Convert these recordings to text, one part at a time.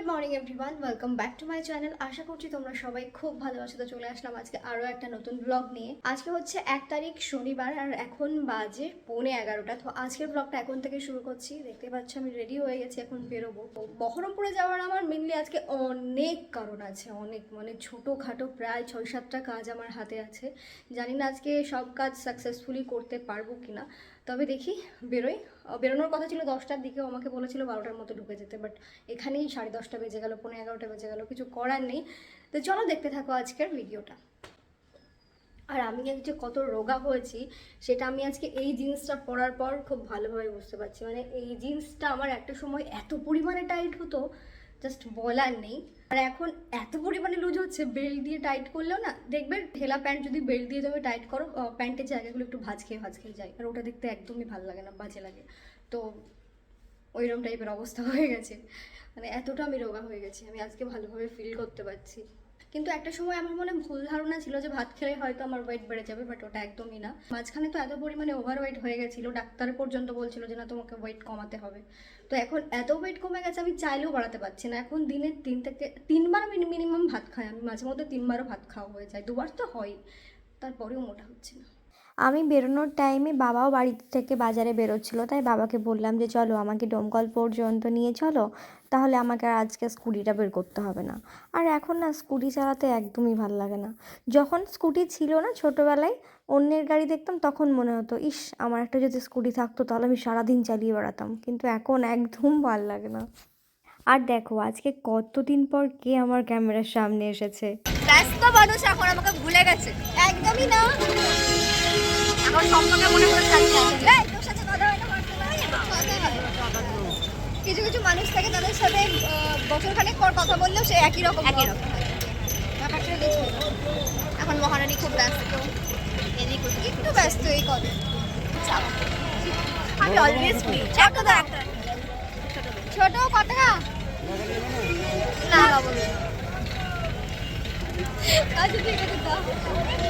Good morning everyone welcome back to my channel আশা করছি তোমরা সবাই খুব ভালো আছো। তো চলে আসলাম আজকে আরও একটা নতুন ব্লগ নিয়ে। আজকে হচ্ছে এক তারিখ, শনিবার, আর এখন বাজে পৌনে এগারোটা। তো আজকের ব্লগটা এখন থেকে শুরু করছি। দেখতে পাচ্ছ আমি রেডি হয়ে গেছি এখন বেরোবো। বহরমপুরে যাওয়ার আমার মেনলি আজকে অনেক কারণ আছে, অনেক। মানে ছোটোখাটো প্রায় ছয় সাতটা কাজ আমার হাতে আছে। জানি না আজকে সব কাজ সাকসেসফুলি করতে পারব কিনা। তবে দেখি, বেরোই। বেরোনোর কথা ছিল দশটার দিকেও আমাকে বলেছিল বারোটার মতো ঢুকে যেতে বাট এখানেই সাড়ে দশটা বেজে গেল পনেরো এগারোটা বেজে গেল, কিছু করার নেই। তো চলো দেখতে থাকো আজকের ভিডিওটা। আর আমি আজ যে কত রোগা হয়েছি, সেটা আমি আজকে এই জিন্সটা পরার পর খুব ভালোভাবে বুঝতে পারছি। মানে এই জিন্সটা আমার একটা সময় এত পরিমাণে টাইট হতো জাস্ট বলার নেই। আর এখন এত পরিমাণে লুজ হচ্ছে বেল্ট দিয়ে টাইট করলেও না, দেখবে ঢেলা প্যান্ট যদি বেল্ট দিয়ে তুমি টাইট করো প্যান্টের জায়গাগুলো একটু ভাজ খেয়ে ভাজ খেয়ে যায়। আর ওটা দেখতে একদমই ভালো লাগে না, বাজে লাগে। তো ওইরকম টাইপের অবস্থা হয়ে গেছে। মানে এতটা আমি রোগা হয়ে গেছি, আমি আজকে ভালোভাবে ফিল করতে পারছি। কিন্তু একটা সময় আমার মনে ভুল ধারণা ছিল যে ভাত খেলে হয়তো আমার ওয়েট বেড়ে যাবে বাট ওটা একদমই না। মাঝখানে তো এত পরিমাণে ওভার ওয়েট হয়ে গেছিল, ডাক্তার পর্যন্ত বলছিল যে না, তোমাকে ওয়েট কমাতে হবে। তো এখন এত ওয়েট কমে গেছে, আমি চাইলেও বাড়াতে পারছি না। এখন দিনে তিন থেকে, তিনবার মিনিমাম ভাত খাই। আমি মাঝে মধ্যে তিনবারও ভাত খাওয়া হয়ে যায়। দুবার তো হয় তারপরেও মোটা হচ্ছে না। আমি বেরোনোর টাইমে বাবাও বাড়ি থেকে বাজারে বেরোচ্ছিলো। তাই বাবাকে বললাম যে, চলো আমাকে ডোমকল পর্যন্ত নিয়ে চলো, তাহলে আমাকে আর আজকে স্কুটিটা বের করতে হবে না। আর এখন না স্কুটি চালাতে একদমই ভালো লাগে না। যখন স্কুটি ছিল না ছোটোবেলায়, অন্যের গাড়ি দেখতাম, তখন মনে হতো, ইস, আমার একটা যদি স্কুটি থাকতো, তাহলে আমি সারাদিন চালিয়ে বেড়াতাম। কিন্তু এখন একদম ভালো লাগে না। আর দেখো, আজকে কতদিন পর কে আমার ক্যামেরার সামনে এসেছে। ব্যস্ত মানুষ এখন আমাকে ভুলে গেছে। একদমই না। এখন সম্পর্কে মনে করে চালিয়ে আছে। তোর সাথে কথা হয় না, কথা হয় না। কিছু কিছু মানুষ থাকে তাদের সাথে আহ, বছরখানেক পর কথা বললেও সে একই রকম একই রকম। ব্যাপারটা কিছু এখন মহারানী খুব ব্যস্ত। এদিক একটু ব্যস্ত এই কদিন চাপ। আমি অলওয়েজ ফ্রি ছোট তো একটা ছোট কত না বাবু আচ্ছা ঠিক আছে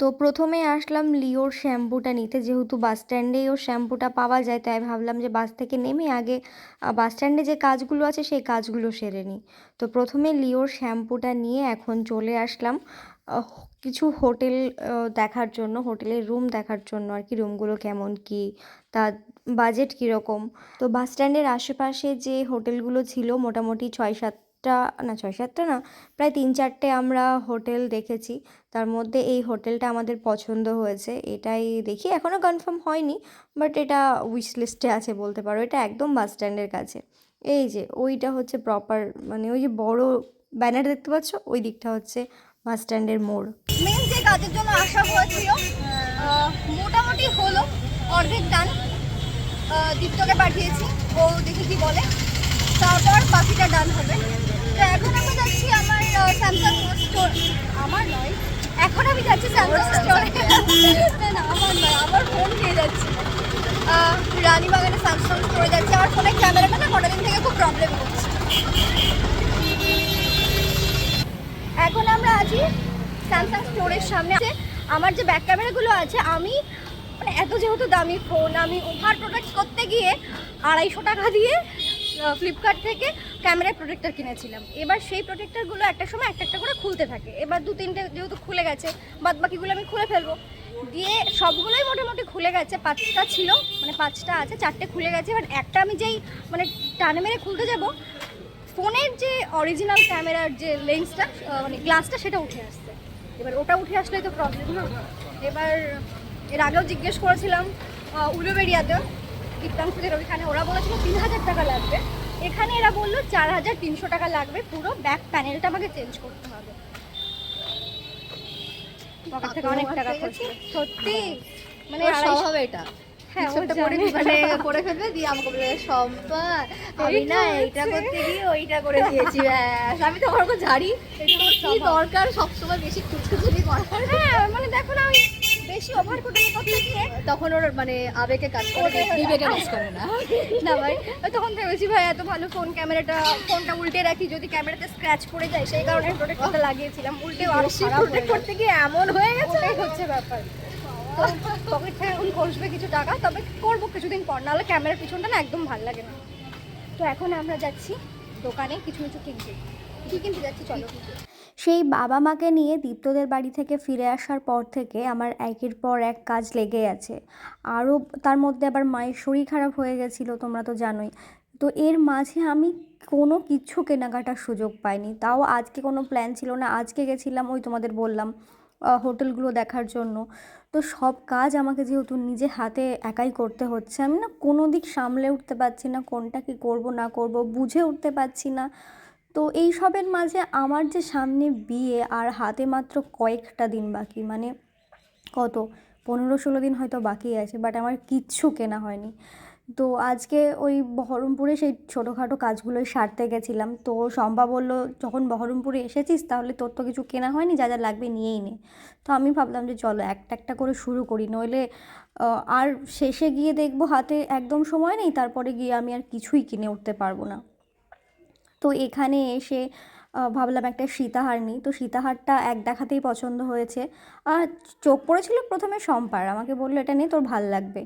তো প্রথমে আসলাম লিওর শ্যাম্পুটা নিতে। যেহেতু বাস স্ট্যান্ডেই শ্যাম্পুটা পাওয়া যায়, তাই ভাবলাম যে বাস থেকে নেমে আগে বাস স্ট্যান্ডে যে কাজগুলো আছে সেই কাজগুলো সেরে নিই। তো প্রথমে লিওর শ্যাম্পুটা নিয়ে এখন চলে আসলাম কিছু হোটেল দেখার জন্য, হোটেলের রুম দেখার জন্য আর কি, রুমগুলো কেমন কি, তার বাজেট কীরকম। তো বাস স্ট্যান্ডের আশেপাশে যে হোটেলগুলো ছিল, মোটামুটি ছয় সাতটা, না, ছয় সাতটা না, প্রায় তিন চারটে আমরা হোটেল দেখেছি। তার মধ্যে এই হোটেলটা আমাদের পছন্দ হয়েছে। এটাই দেখি এখনও কনফার্ম হয়নি, বাট এটা উইশ লিস্টে আছে বলতে পারো। এটা একদম বাস স্ট্যান্ডের কাছে। এই যে, ওইটা হচ্ছে প্রপার মানে ওই যে বড় ব্যানার দেখতে পাচ্ছ? ওই দিকটা হচ্ছে বাস স্ট্যান্ডের মোড়। মেন যে কাজের জন্য আসা হয়েছিল মোটামুটি হলো অর্ধেক ডান। দীপ্তকে পাঠিয়েছি, ও দেখি কি বলে। তারপর বাকিটা ডান হবে। তো এখন আমি যাচ্ছি আমার স্যামসাং স্টোর আমার নয়। এখন আমি যাচ্ছি স্যামসাং স্টোরে না আমার নয় আমার ফোন নিয়ে যাচ্ছি। আহ, রানীবাগানে স্যামসাং স্টোরে যাচ্ছি। আমার ফোনের ক্যামেরাটা না কটা দিন থেকে খুব প্রবলেম হচ্ছে। এখন আমরা আছি স্যামসাং স্টোরের সামনে। আছে আমার যে ব্যাক ক্যামেরাগুলো আছে আমি মানে এত যেহেতু দামি ফোন আমি ওভার প্রোটেক্ট করতে গিয়ে আড়াইশো টাকা দিয়ে ফ্লিপকার্ট থেকে ক্যামেরার প্রোটেক্টর কিনেছিলাম। এবার সেই প্রোটেক্টরগুলো একটা সময় একটা একটা করে খুলতে থাকে। এবার দু তিনটে যেহেতু খুলে গেছে বাদ বাকিগুলো আমি খুলে ফেলব। দিয়ে সবগুলোই মোটামুটি খুলে গেছে, পাঁচটা ছিল মানে পাঁচটা আছে, চারটে খুলে গেছে। এবার একটা আমি যেই মানে টানে মেরে খুলতে যাব, ফোনের যে অরিজিনাল ক্যামেরার যে লেন্সটা মানে গ্লাসটা সেটা উঠে আসছে। এবার ওটা উঠে আসলেই তো প্রবলেম না? এবার এর আগেও জিজ্ঞেস করেছিলাম উলুবেরিয়াতে দীপ্তাংশুদের ওইখানে। ওরা বলেছিল তিন হাজার টাকা লাগবে। এখানে এরা বলল চার হাজার তিনশো টাকা লাগবে। পুরো ব্যাক প্যানেলটা আমাকে চেঞ্জ করতে হবে। পকেট থেকে অনেক টাকা খরচ সত্যি। মানে স্বভাব এটা। হ্যাঁ, করে। মানে করে ফেলবে দিয়ে আমাকে বলে সম্পা আমি না এইটা করতে গিয়ে ওইটা করে দিয়েছি ব্যাস। আমি তো ওরকম ঝাড়ি। কি। দরকার সবসময় বেশি খুচখুচুরি করার? হ্যাঁ মানে দেখো না আমি বেশি ওভার কোটিং করতে গিয়ে তখন ওর মানে আবেগে কাজ করে। বিবেকে কাজ করে না। না ভাই তখন ভেবেছি ভাই এত ভালো ফোন ক্যামেরাটা ফোনটা উল্টে রাখি যদি ক্যামেরাতে স্ক্র্যাচ পড়ে যায় সেই কারণে প্রোটেক্ট করতে লাগিয়েছিলাম। উল্টে আরও বেশি খারাপ করতে গিয়ে এমন হয়ে গেছে। হচ্ছে ব্যাপার। পকেট থেকে এখন খসবে কিছু টাকা তবে করব কিছুদিন পর নাহলে ক্যামেরার পিছনটা না একদম ভালো লাগে না। তো এখন আমরা যাচ্ছি দোকানে কিছু কিছু কিনতে। কি কিনতে যাচ্ছি চলো। সেই বাবা মাকে নিয়ে দীপ্তদের বাড়ি থেকে ফিরে আসার পর থেকে আমার একের পর এক কাজ লেগে আছে আরও তার মধ্যে আবার মায়ের শরীর খারাপ হয়ে গেছিল, তোমরা তো জানোই। তো এর মাঝে আমি কোনো কিছু কেনাকাটার সুযোগ পাইনি। তাও আজকে কোনো প্ল্যান ছিল না। আজকে গেছিলাম, ওই তোমাদের বললাম হোটেলগুলো দেখার জন্য। তো সব কাজ আমাকে যেহেতু নিজে হাতে একাই করতে হচ্ছে, আমি না কোনো দিক সামলে উঠতে পারছি না, কোনটা কি করব না করব বুঝে উঠতে পারছি না। তো এই সবের মাঝে আমার যে সামনে বিয়ে আর হাতে মাত্র কয়েকটা দিন বাকি মানে কত? পনেরো ষোলো দিন হয়তো বাকি আছে বাট আমার কিচ্ছু কেনা হয়নি। তো আজকে ওই বহরমপুরে সেই ছোটোখাটো কাজগুলোই সারতে গেছিলাম। তো শম্পা বলল, যখন বহরমপুরে এসেছিস, তাহলে তোর তো কিছু কেনা হয়নি, যা যা লাগবে নিয়েই নে। তো আমি ভাবলাম যে চলো, একটা একটা করে শুরু করি, নইলে আর শেষে গিয়ে দেখব হাতে একদম সময় নেই, তারপরে গিয়ে আমি আর কিছুই কিনে উঠতে পারব না। তো এখানে এসে ভাবলাম একটা সীতাহার নিই। তো সীতাহারটা এক দেখাতেই পছন্দ হয়েছে। আর চোখ পড়েছিল প্রথমে সম্পার আমাকে বলল, এটা নিয়ে তোর ভালো লাগবে।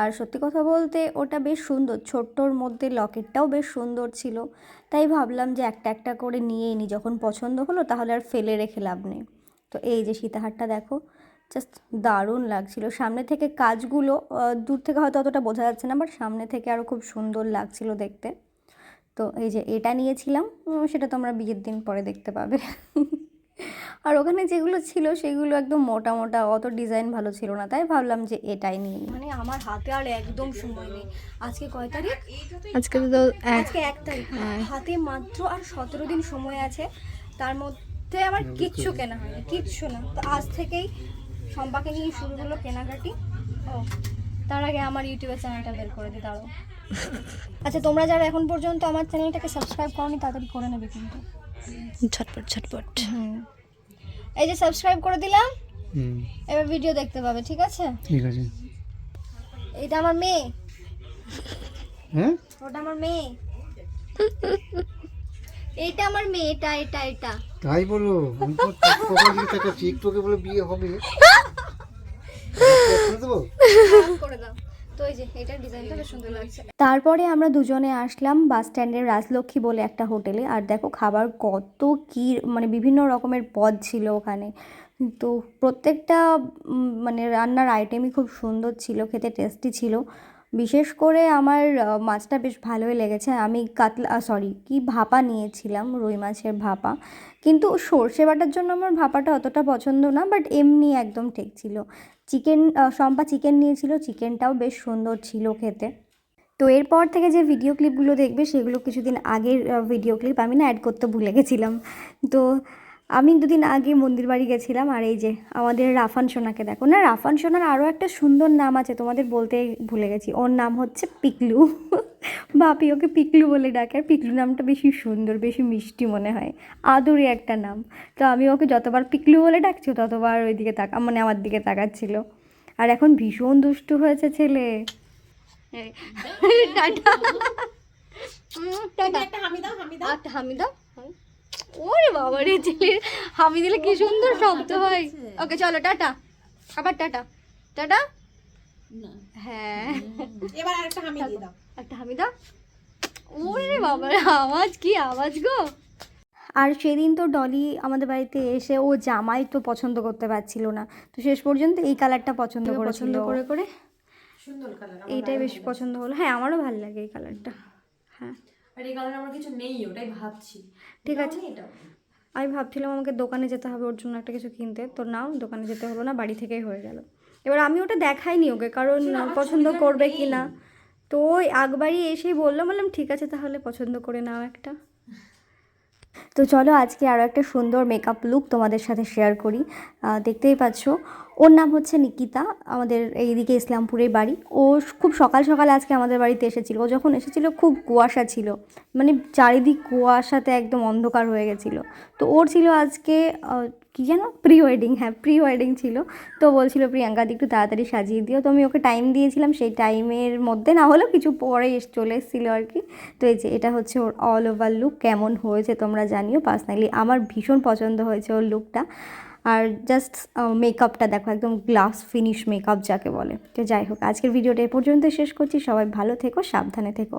আর সত্যি কথা বলতে, ওটা বেশ সুন্দর। ছোট্টর মধ্যে লকেটটাও বেশ সুন্দর ছিল। তাই ভাবলাম যে একটা একটা করে নিয়েই নিই যখন পছন্দ হলো, তাহলে আর ফেলে রেখে লাভ নেই। তো এই যে সীতাহারটা দেখো, জাস্ট দারুণ লাগছিল। সামনে থেকে কাজগুলো দূর থেকে হয়তো অতটা বোঝা যাচ্ছে না, বাট সামনে থেকে আরও খুব সুন্দর লাগছিল দেখতে। তো এই যে এটা নিয়েছিলাম সেটা তোমরা বিয়ের দিন পরে দেখতে পাবে। আর ওখানে যেগুলো ছিল সেগুলো একদম মোটা মোটা অত ডিজাইন ভালো ছিল না তাই ভাবলাম যে এটাই নিয়ে নিই। মানে আমার হাতে আর একদম সময় নেই। আজকে কয় তারিখ? আজকে তো আজকে এক তারিখ। হাতে মাত্র আর সতেরো দিন সময় আছে। তার মধ্যে আমার কিচ্ছু কেনা হয়নি কিচ্ছু না। তো আজ থেকেই সম্পাকে নিয়ে শুরু হলো কেনাকাটি। ও তার আগে আমার ইউটিউবের চ্যানেলটা বের করে দিই তারও আচ্ছা তোমরা যারা এখন পর্যন্ত আমার চ্যানেলটাকে সাবস্ক্রাইব করনি তাড়াতাড়ি করে নেবে কিন্তু। ঝটপট ঝটপট। এই যে সাবস্ক্রাইব করে দিলাম হুম। এবার ভিডিও দেখতে পাবে ঠিক আছে? ঠিক আছে। এটা আমার মেয়ে। হ্যাঁ? ওটা আমার মেয়ে। এইটা আমার মেয়ে এটা এটা এটা। তাই বলো টিকটকে বলে বিয়ে হবে। করে দাও। তো ডিজাইনটা সুন্দর লাগছে। তারপরে আমরা দুজনে আসলাম বাস স্ট্যান্ডের রাজলক্ষ্মী বলে একটা হোটেলে। আর দেখো, খাবার কত কী মানে বিভিন্ন রকমের পদ ছিল ওখানে। তো প্রত্যেকটা মানে রান্নার আইটেমই খুব সুন্দর ছিল, খেতে টেস্টি ছিল। বিশেষ করে আমার মাছটা বেশ ভালোই লেগেছে। আমি কাতলা সরি কি ভাপা নিয়েছিলাম, রুই মাছের ভাপা। কিন্তু সর্ষে বাটার জন্য আমার ভাপাটা অতটা পছন্দ না বাট এমনি একদম ঠিক ছিল। চিকেন শম্পা চিকেন নিয়েছিল, চিকেনটাও বেশ সুন্দর ছিল খেতে। তো এরপর থেকে যে ভিডিও ক্লিপগুলো দেখবে, সেগুলো কিছুদিন আগের ভিডিও ক্লিপ আমি না অ্যাড করতে ভুলে গেছিলাম। তো আমি দুদিন আগে মন্দির বাড়ি গেছিলাম, আর এই যে আমাদের রাফান সোনাকে দেখো না, রাফান সোনার আরও একটা সুন্দর নাম আছে, তোমাদের বলতে ভুলে গেছি। ওর নাম হচ্ছে পিকলু। বাপি ওকে পিকলু বলে ডাকে আর পিকলু নামটা বেশি সুন্দর বেশি মিষ্টি মনে হয়। আদুরি একটা নাম। তো আমি ওকে যতবার পিকলু বলে ডাকছি ততবার ওই দিকে তাকা মানে আমার দিকে তাকাচ্ছিল। আর এখন ভীষণ দুষ্টু হয়েছে ছেলে। হুম। ওরে বাবা রে ছেলে হামি দিলে কি সুন্দর শব্দ হয়। ওকে চলো টাটা। আবার টাটা। টাটা। হ্যাঁ। এবার আরেকটা হামি দিয়ে দাও। একটা হামি দাও। ওরে বাবা আওয়াজ কি আওয়াজ গো। আর সেদিন তো ডলি আমাদের বাড়িতে এসে ও জামাই তো পছন্দ করতে পারছিল না। তো শেষ পর্যন্ত এই কালারটা পছন্দ করেছিল। পছন্দ করে করে? এইটাই বেশি পছন্দ হলো। হ্যাঁ আমারও ভালো লাগে এই কালারটা। হ্যাঁ। আর এই কালার আমার কিছু নেই ওটাই ভাবছি। ঠিক আছে। আমি ভাবছিলাম আমাকে দোকানে যেতে হবে ওর জন্য একটা কিছু কিনতে। তো নাও দোকানে যেতে হলো না বাড়ি থেকেই হয়ে গেল। এবার আমি ওটা দেখাইনি ওকে কারণ পছন্দ করবে কি না তো ওই আগবাড়ি এসেই বললাম বললাম ঠিক আছে তাহলে পছন্দ করে নাও একটা। তো চলো আজকে আরও একটা সুন্দর মেকআপ লুক তোমাদের সাথে শেয়ার করি। দেখতেই পাচ্ছ ওর নাম হচ্ছে নিকিতা আমাদের এইদিকে ইসলামপুরের বাড়ি। ও খুব সকাল সকাল আজকে আমাদের বাড়িতে এসেছিল। ও যখন এসেছিল খুব কুয়াশা ছিল। মানে চারিদিক কুয়াশাতে একদম অন্ধকার হয়ে গেছিল। তো ওর ছিল আজকে কি যেন প্রি ওয়েডিং হ্যাঁ প্রি ওয়েডিং ছিল। তো বলছিল, প্রিয়াঙ্কা একটু তাড়াতাড়ি সাজিয়ে দিও। তো আমি ওকে টাইম দিয়েছিলাম, সেই টাইমের মধ্যে, না হলেও কিছু পরে চলে এসেছিল আর কি। তো এই যে, এটা হচ্ছে ওর অল ওভার লুক কেমন হয়েছে তোমরা জানিও। পার্সোনালি আমার ভীষণ পছন্দ হয়েছে ওর লুকটা আর জাস্ট মেকআপটা দেখো, একদম গ্লাস ফিনিশ মেকআপ যাকে বলে। তো যাই হোক, আজকের ভিডিওটা এ পর্যন্ত শেষ করছি। সবাই ভালো থেকো, সাবধানে থেকো।